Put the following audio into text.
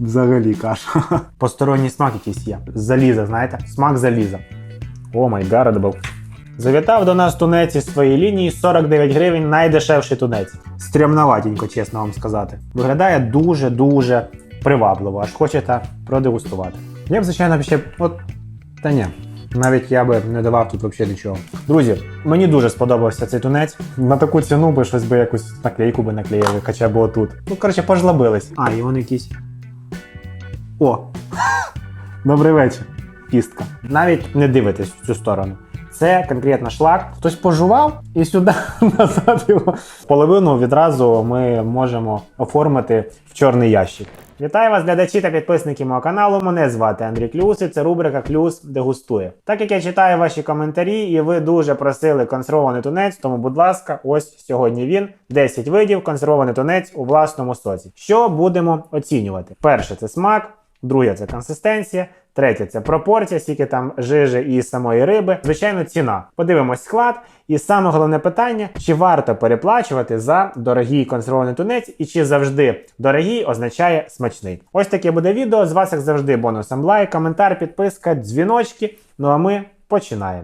Взагалі каша. Посторонній смак якийсь є. Заліза, знаєте? Смак заліза. О май гарадабл. Завітав до нас тунець із своєї лінії 49 гривень найдешевший тунець. Стрімноватенько, чесно вам сказати. Виглядає дуже-дуже привабливо, аж хочете продегустувати. Я б, звичайно, ще. От. Та ні. Навіть я би не давав тут взагалі нічого. Друзі, мені дуже сподобався цей тунець. На таку ціну би щось би якусь наклейку би наклеїли, хоча б отут. Ну, коротше, пожлобились. А, і вони якісь. О! Добрий вечір. Кістка. Навіть не дивитесь в цю сторону. Це конкретно шлак. Хтось пожував і сюди назад його. Половину відразу ми можемо оформити в чорний ящик. Вітаю вас, глядачі та підписники мого каналу. Мене звати Андрій Клюс, і це рубрика Клюс дегустує. Так як я читаю ваші коментарі, і ви дуже просили консервований тунець, тому, будь ласка, ось сьогодні він 10 видів консервований тунець у власному соці. Що будемо оцінювати? Перше це смак. Друге це консистенція, третє це пропорція, скільки там жижі і самої риби. Звичайно, ціна. Подивимось склад. І саме головне питання: чи варто переплачувати за дорогий консервований тунець, і чи завжди дорогий означає смачний. Ось таке буде відео. З вас, як завжди, бонусом лайк, коментар, підписка, дзвіночки. Ну а ми починаємо.